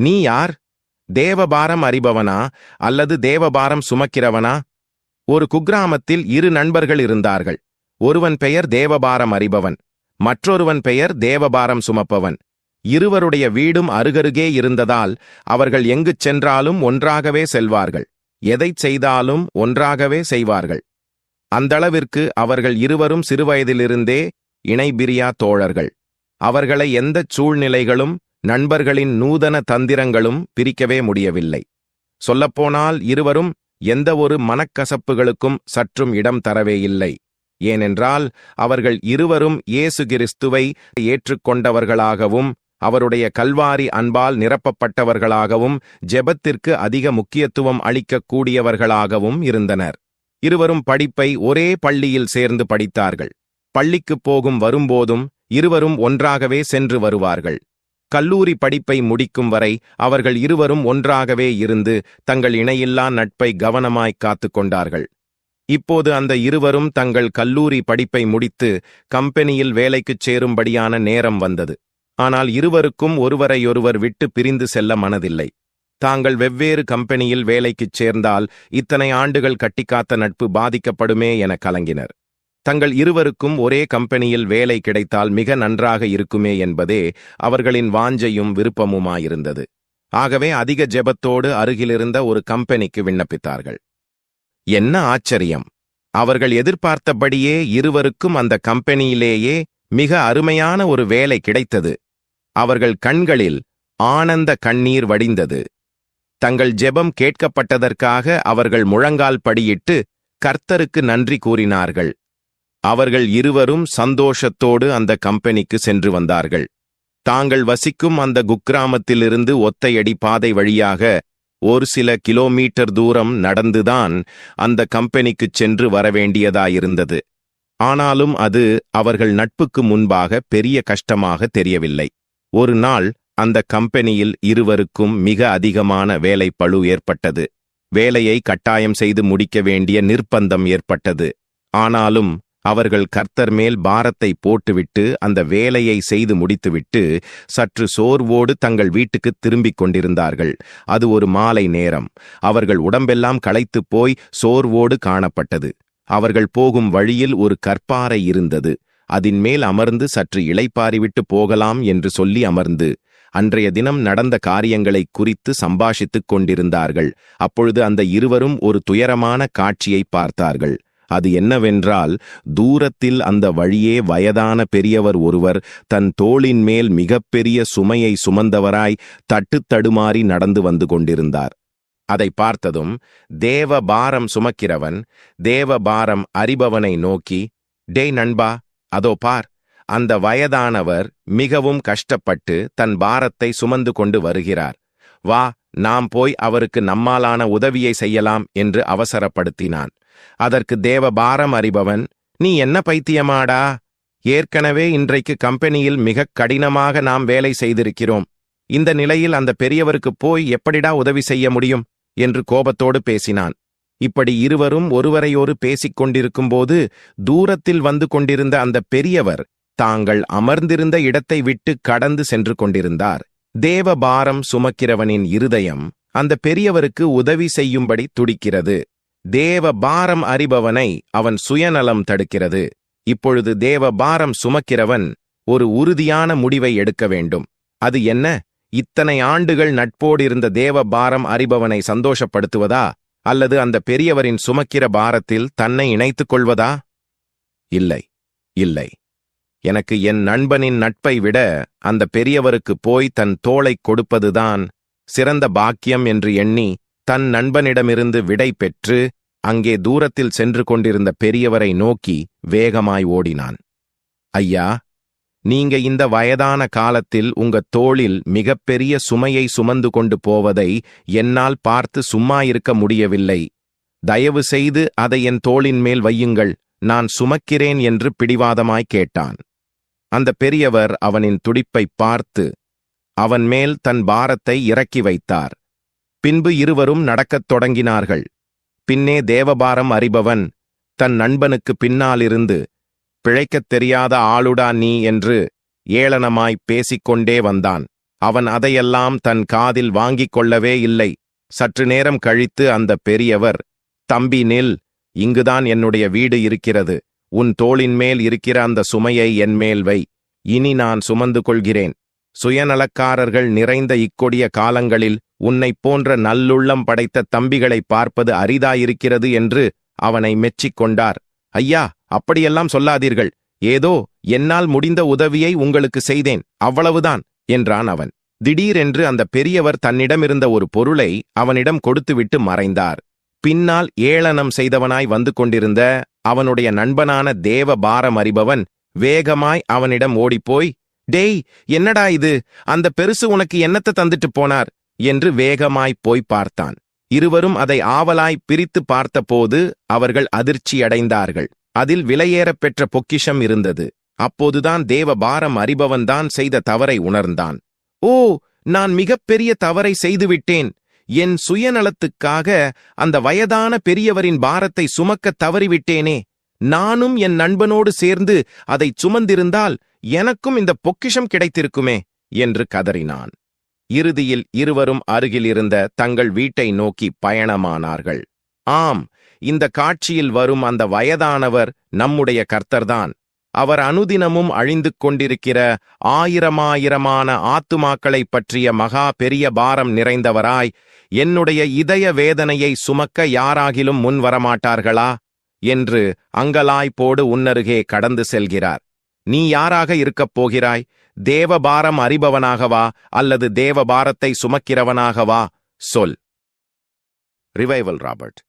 நீ யார்? தேவபாரம் அறிபவனா? அல்லது தேவபாரம் சுமக்கிறவனா? ஒரு குக்கிராமத்தில் இரு நண்பர்கள் இருந்தார்கள். ஒருவன் பெயர் தேவபாரம் அறிபவன் மற்றொருவன் பெயர் தேவபாரம் சுமப்பவன். இருவருடைய வீடும் அருகருகே இருந்ததால் அவர்கள் எங்குச் சென்றாலும் ஒன்றாகவே செல்வார்கள். எதைச் செய்தாலும் ஒன்றாகவே செய்வார்கள். அந்தளவிற்கு அவர்கள் இருவரும் சிறுவயதிலிருந்தே இணைபிரியா தோழர்கள். அவர்களை எந்தச் சூழ்நிலைகளும் நண்பர்களின் நூதன தந்திரங்களும் பிரிக்கவே முடியவில்லை. சொல்லப்போனால் இருவரும் எந்த ஒரு மனக்கசப்புகளுக்கும் சற்றும் இடம் தரவே இல்லை. ஏனென்றால் அவர்கள் இருவரும் இயேசு கிறிஸ்துவை ஏற்றுக்கொண்டவர்களாகவும் அவருடைய கல்வாரி அன்பால் நிரப்பப்பட்டவர்களாகவும் ஜெபத்திற்கு அதிக முக்கியத்துவம் அளிக்கக்கூடியவர்களாகவும் இருந்தனர். இருவரும் படிப்பை ஒரே பள்ளியில் சேர்ந்து படித்தார்கள். பள்ளிக்குப் போகும் வரும்போதும் இருவரும் ஒன்றாகவே சென்று வருவார்கள். கல்லூரி படிப்பை முடிக்கும் வரை அவர்கள் இருவரும் ஒன்றாகவே இருந்து தங்கள் இணையில்லா நட்பை கவனமாய் காத்துக் கொண்டார்கள். இப்போது அந்த இருவரும் தங்கள் கல்லூரி படிப்பை முடித்து கம்பெனியில் வேலைக்குச் சேரும்படியான நேரம் வந்தது. ஆனால் இருவருக்கும் ஒருவரையொருவர் விட்டு பிரிந்து செல்ல மனதில்லை. தாங்கள் வெவ்வேறு கம்பெனியில் வேலைக்குச் சேர்ந்தால் இத்தனை ஆண்டுகள் கட்டிக்காத்த நட்பு பாதிக்கப்படுமே என கலங்கினர். தங்கள் இருவருக்கும் ஒரே கம்பெனியில் வேலை கிடைத்தால் மிக நன்றாக இருக்குமே என்பதே அவர்களின் வாஞ்சையும் விருப்பமுமாயிருந்தது. ஆகவே அதிக ஜெபத்தோடு அருகிலிருந்த ஒரு கம்பெனிக்கு விண்ணப்பித்தார்கள். என்ன ஆச்சரியம்! அவர்கள் எதிர்பார்த்தபடியே இருவருக்கும் அந்த கம்பெனியிலேயே மிக அருமையான ஒரு வேலை கிடைத்தது. அவர்கள் கண்களில் ஆனந்த கண்ணீர் வடிந்தது. தங்கள் ஜெபம் கேட்கப்பட்டதற்காக அவர்கள் முழங்கால் படியிட்டு கர்த்தருக்கு நன்றி கூறினார்கள். அவர்கள் இருவரும் சந்தோஷத்தோடு அந்த கம்பெனிக்கு சென்று வந்தார்கள். தாங்கள் வசிக்கும் அந்த குக்கிராமத்திலிருந்து ஒத்தையடி பாதை வழியாக ஒரு சில கிலோமீட்டர் தூரம் நடந்துதான் அந்த கம்பெனிக்குச் சென்று வரவேண்டியதாயிருந்தது. ஆனாலும் அது அவர்கள் நட்புக்கு முன்பாக பெரிய கஷ்டமாக தெரியவில்லை. ஒரு நாள் அந்த கம்பெனியில் இருவருக்கும் மிக அதிகமான வேலைப்பழு ஏற்பட்டது. வேலையை கட்டாயம் செய்து முடிக்க வேண்டிய நிர்பந்தம் ஏற்பட்டது. ஆனாலும் அவர்கள் கர்த்தர் மேல் பாரத்தை போட்டுவிட்டு அந்த வேலையை செய்து முடித்துவிட்டு சற்று சோர்வோடு தங்கள் வீட்டுக்கு திரும்பிக் கொண்டிருந்தார்கள். அது ஒரு மாலை நேரம். அவர்கள் உடம்பெல்லாம் களைத்துப் போய் சோர்வோடு காணப்பட்டது. அவர்கள் போகும் வழியில் ஒரு கற்பாறை இருந்தது. அதின் மேல் அமர்ந்து சற்று இளைப்பாறிவிட்டு போகலாம் என்று சொல்லி அமர்ந்து அன்றைய தினம் நடந்த காரியங்களை குறித்து சம்பாஷித்துக் கொண்டிருந்தார்கள். அப்பொழுது அந்த இருவரும் ஒரு துயரமான காட்சியை பார்த்தார்கள். அது என்னவென்றால் தூரத்தில் அந்த வழியே வயதான பெரியவர் ஒருவர் தன் தோளின் மேல் மிகப்பெரிய சுமையை சுமந்தவராய் தட்டுத் தடுமாறி நடந்து வந்து கொண்டிருந்தார். அதை பார்த்ததும் தேவ பாரம் சுமக்கிறவன் தேவ பாரம் அறிபவனை நோக்கி டேய் நண்பா அதோ பார் அந்த வயதானவர் மிகவும் கஷ்டப்பட்டு தன் பாரத்தை சுமந்து கொண்டு வருகிறார். வா நாம் போய் அவருக்கு நம்மாலான உதவியை செய்யலாம் என்று அவசரப்படுத்தினான். அதற்கு தேவ பாரம் அறிபவன் நீ என்ன பைத்தியமாடா? ஏற்கனவே இன்றைக்கு கம்பெனியில் மிகக் கடினமாக நாம் வேலை செய்திருக்கிறோம். இந்த நிலையில் அந்த பெரியவருக்கு போய் எப்படிடா உதவி செய்ய முடியும்? என்று கோபத்தோடு பேசினான். இப்படி இருவரும் ஒருவரையொரு பேசிக் கொண்டிருக்கும்போது தூரத்தில் வந்து கொண்டிருந்த அந்த பெரியவர் தாங்கள் அமர்ந்திருந்த இடத்தை விட்டு கடந்து சென்று கொண்டிருந்தார். தேவபாரம் சுமக்கிறவனின் இருதயம் அந்த பெரியவருக்கு உதவி செய்யும்படி துடிக்கிறது. தேவ பாரம் அறிபவனை அவன் சுயநலம் தடுக்கிறது. இப்பொழுது தேவ பாரம் சுமக்கிறவன் ஒரு உறுதியான முடிவை எடுக்க வேண்டும். அது என்ன? இத்தனை ஆண்டுகள் நட்போடு இருந்த தேவ பாரம் அறிபவனை சந்தோஷப்படுத்துவதா? அல்லது அந்த பெரியவரின் சுமக்கிற பாரத்தில் தன்னை இணைத்துக் கொள்வதா? இல்லை இல்லை. எனக்கு என் நண்பனின் நட்பை விட அந்த பெரியவருக்கு போய் தன் தோளைக் கொடுப்பதுதான் சிறந்த பாக்கியம் என்று எண்ணி தன் நண்பனிடமிருந்து விடை பெற்று அங்கே தூரத்தில் சென்று கொண்டிருந்த பெரியவரை நோக்கி வேகமாய் ஓடினான். ஐயா நீங்க இந்த வயதான காலத்தில் உங்க தோளில் மிகப்பெரிய சுமையை சுமந்து கொண்டு போவதை என்னால் பார்த்து சும்மா இருக்க முடியவில்லை. தயவு செய்து அதை என் தோளின் மேல் வையுங்கள். நான் சுமக்கிறேன் என்று பிடிவாதமாய் கேட்டான். அந்த பெரியவர் அவனின் துடிப்பை பார்த்து அவன் மேல் தன் பாரத்தை இறக்கி வைத்தார். பின்பு இருவரும் நடக்கத் தொடங்கினார்கள். பின்னே தேவபாரம் அறிபவன் தன் நண்பனுக்கு பின்னாலிருந்து பிழைக்கத் தெரியாத ஆளுடா நீ? என்று ஏளனமாய் பேசிக்கொண்டே வந்தான். அவன் அதையெல்லாம் தன் காதில் வாங்கிக் கொள்ளவே இல்லை. சற்று நேரம் கழித்து அந்த பெரியவர் தம்பி நில் இங்குதான் என்னுடைய வீடு இருக்கிறது. உன் தோளின் மேல் இருக்கிற அந்த சுமையை என் மேல் வை. இனி நான் சுமந்து கொள்கிறேன். சுயநலக்காரர்கள் நிறைந்த இக்கொடிய காலங்களில் உன்னைப் போன்ற நல்லுள்ளம் படைத்த தம்பிகளை பார்ப்பது அரிதாயிருக்கிறது என்று அவனை மெச்சிக் கொண்டார். ஐயா அப்படியெல்லாம் சொல்லாதீர்கள். ஏதோ என்னால் முடிந்த உதவியை உங்களுக்கு செய்தேன். அவ்வளவுதான் என்றான் அவன். திடீரென்று அந்த பெரியவர் தன்னிடமிருந்த ஒரு பொருளை அவனிடம் கொடுத்துவிட்டு மறைந்தார். பின்னால் ஏளனம் செய்தவனாய் வந்து கொண்டிருந்த அவனுடைய நண்பனான தேவ பாரம் அறிபவன் வேகமாய் அவனிடம் ஓடிப்போய் டேய் என்னடா இது? அந்த பெருசு உனக்கு என்னத்தை தந்துட்டு போனார்? என்று வேகமாய் போய் பார்த்தான். இருவரும் அதை ஆவலாய் பிரித்து பார்த்தபோது அவர்கள் அதிர்ச்சியடைந்தார்கள் அதில் விலையேறப் பெற்ற பொக்கிஷம் இருந்தது. அப்போதுதான் தேவ பாரம் அறிபவன்தான் செய்த தவறை உணர்ந்தான். ஓ நான் மிகப்பெரிய தவறை செய்துவிட்டேன். என் சுயநலத்துக்காக அந்த வயதான பெரியவரின் பாரத்தை சுமக்கத் தவறிவிட்டேனே. நானும் என் நண்பனோடு சேர்ந்து அதைச் சுமந்திருந்தால் எனக்கும் இந்த பொக்கிஷம் கிடைத்திருக்குமே என்று கதறினான். இறுதியில் இருவரும் அருகிலிருந்த தங்கள் வீட்டை நோக்கி பயணமானார்கள். ஆம் இந்த காட்சியில் வரும் அந்த வயதானவர் நம்முடைய கர்த்தர்தான். அவர் அனுதினமும் அழிந்து கொண்டிருக்கிற ஆயிரமாயிரமான ஆத்துமாக்களைப் பற்றிய மகா பெரிய பாரம் நிறைந்தவராய் என்னுடைய இதய வேதனையை சுமக்க யாராகிலும் முன் வரமாட்டார்களா? என்று அங்கலாய்ப்போடு உன்னருகே கடந்து செல்கிறார். நீ யாராக இருக்கப் போகிறாய்? தேவபாரம் அறிபவனாகவா? அல்லது தேவபாரத்தை சுமக்கிறவனாகவா? சொல். Revival Robert